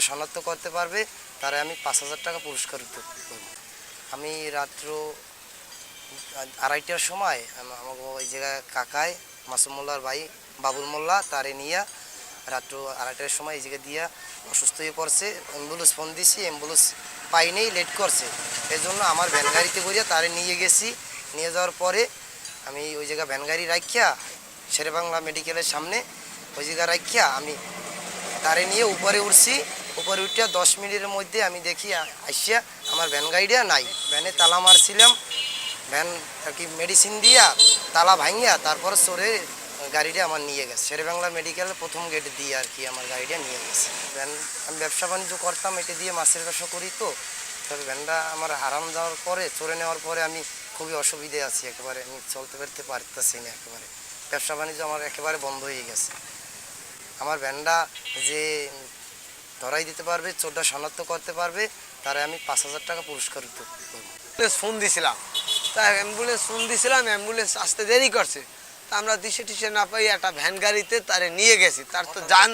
শনাক্ত করতে পারবে, তারে আমি পাঁচ হাজার টাকা পুরস্কার করব। আমি রাত্র আড়াইটার সময় আম- আমাকে ওই জায়গায় কাকায়, মাসুম মোল্লার ভাই, বাবুল মোল্লা, তারে নিয়ে রাত্র আড়াইটার সময় এই জায়গায় দিয়া অসুস্থ হয়ে পড়ছে, অ্যাম্বুলেন্স ফোন দিছি, অ্যাম্বুলেন্স পাইনেই লেট করছে। এই জন্য আমার ভ্যান গাড়িতে করিয়া তারে নিয়ে গেছি। নিয়ে যাওয়ার পরে আমি ওই জায়গায় ভ্যান গাড়ি রাখিয়া শেরেবাংলা মেডিকেলের সামনে ওই জায়গায় রাখিয়া আমি তারে নিয়ে উপরে উঠছি। উপরে উঠিয়া দশ মিনিটের মধ্যে আমি দেখি আসিয়া আমার ভ্যান গাড়িটা নাই। ভ্যানে তালা মারছিলাম। ভ্যান আর কি মেডিসিন দিয়া তালা ভাঙিয়া তারপর সরে গাড়িটা আমার নিয়ে গেছে। শেরেবাংলা মেডিকেলের প্রথম গেট দিয়ে আর কি আমার গাড়িটা নিয়ে গেছে। ভ্যান আমি ব্যবসা বাণিজ্য করতাম, এটা দিয়ে মাছের ব্যবসা করি তো। তবে ভ্যানটা আমার হারাম যাওয়ার পরে চড়ে নেওয়ার পরে আমি খুবই অসুবিধে আছি একেবারে। আমি চলতে ফেরতে পারতেছি না একেবারে। ব্যবসা বাণিজ্য আমার একেবারে বন্ধ হয়ে গেছে। আমার ভ্যানটা যে ধরাই দিতে পারবে চোরটা শনাক্ত করতে পারবে তারে আমি পাঁচ হাজার টাকা পুরস্কার ফোন দিছিলাম। তা অ্যাম্বুলেন্স ফোন দিছিলাম অ্যাম্বুলেন্স আসতে দেরি করছে। তা আমরা দিশে টিসে না পাই একটা ভ্যান গাড়িতে তারে নিয়ে গেছি। তার তো যান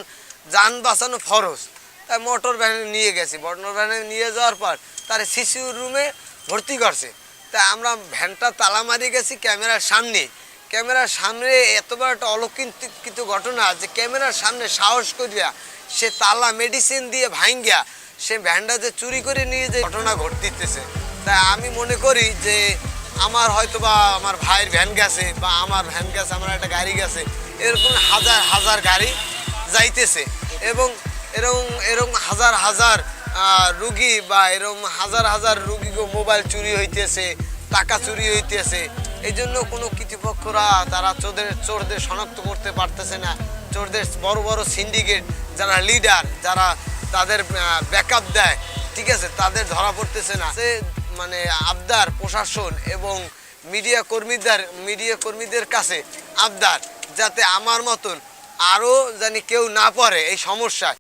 যান বাঁচানো ফরজ। তাই মোটর ভ্যানে নিয়ে গেছি। মোটর ভ্যানে নিয়ে যাওয়ার পর তারে সিসিউ রুমে ভর্তি করছে। তা আমরা ভ্যানটা তালা মারি গেছি ক্যামেরার সামনে। ক্যামেরার সামনে এত বড় একটা অলৌকিত ঘটনা যে ক্যামেরার সামনে সাহস করিয়া সে তালা মেডিসিন দিয়ে ভাঙ্গিয়া সে ভ্যানটা যে চুরি করে নিয়ে যে ঘটনা ঘটতেছে। তাই আমি মনে করি যে আমার হয়তো বা আমার ভাইয়ের ভ্যান গেছে বা আমার ভ্যান গেছে, আমার একটা গাড়ি গেছে, এরকম হাজার হাজার গাড়ি যাইতেছে এবং এরকম এরকম হাজার হাজার রুগী বা এরকম হাজার হাজার রুগী মোবাইল চুরি হইতেছে, টাকা চুরি হইতেছে। এই জন্য কোনো কর্তৃপক্ষরা তারা চোরদের চোরদের শনাক্ত করতে পারতেছে না। চোরদের বড় বড় সিন্ডিকেট যারা লিডার যারা তাদের ব্যাকআপ দেয়, ঠিক আছে? তাদের ধরা পড়তেছে না। সে মানে আবদার, প্রশাসন এবং মিডিয়া কর্মীদের মিডিয়া কর্মীদের কাছে আবদার, যাতে আমার মতন আরও জানি কেউ না পড়ে এই সমস্যায়।